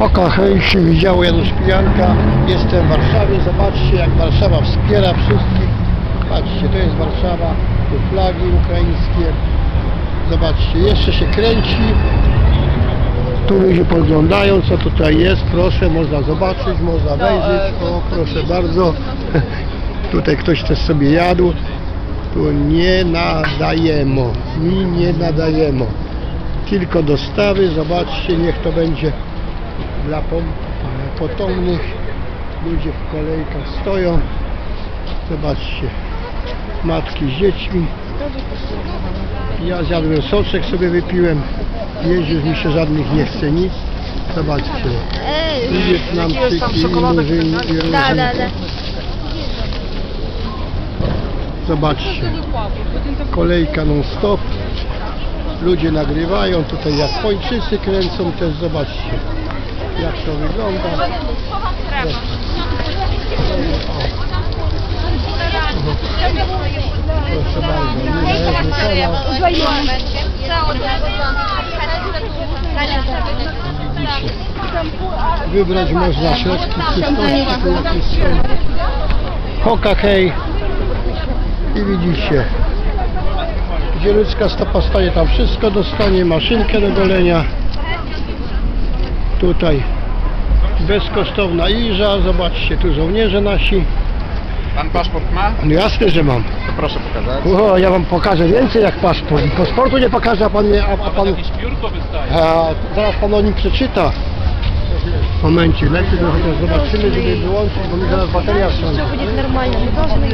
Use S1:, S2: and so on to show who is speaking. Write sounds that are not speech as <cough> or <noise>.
S1: Hoka, hej, się widziało Janusz Pijanka. Jestem w Warszawie. Zobaczcie, jak Warszawa wspiera wszystkich. Patrzcie, to jest Warszawa. Tu flagi ukraińskie. Zobaczcie, jeszcze się kręci. Tu ludzie podglądają, co tutaj jest. Proszę, można zobaczyć, można wejrzeć. O, proszę bardzo. <laughs> Tutaj ktoś też sobie jadł. Tu nie nadajemy. Mi nie nadajemy. Tylko dostawy. Zobaczcie, niech to będzie dla e, potomnych. Ludzie w kolejkach stoją. Zobaczcie, matki z dziećmi. Ja zjadłem soczek, sobie wypiłem. Jeździć mi się żadnych nie chce nic. Zobaczcie. I Wietnamczyki, i Murzyni, i
S2: Różynki.
S1: Zobaczcie. Kolejka non stop. Ludzie nagrywają, tutaj Japończycy kręcą też, zobaczcie. Jak to wygląda. Proszę bardzo. Kanał. Wybrać można środki czystości. Hoka hej. I widzicie. Gdzie ludzka stopa staje, tam wszystko dostanie, maszynkę do golenia Tutaj bezkosztowna iża, zobaczcie, tu żołnierze nasi.
S3: Pan paszport ma?
S1: No jasne, że mam.
S3: To proszę pokazać.
S1: O, ja wam pokażę więcej jak paszport. Paszportu nie pokażę, a pan mnie, a, a pan... A, zaraz pan o nim przeczyta. Momencie, lepiej no chociaż zobaczymy, żeby wyłączyć, bo mi zaraz bateria wsiądzie.
S2: Будет нормально. Мы должны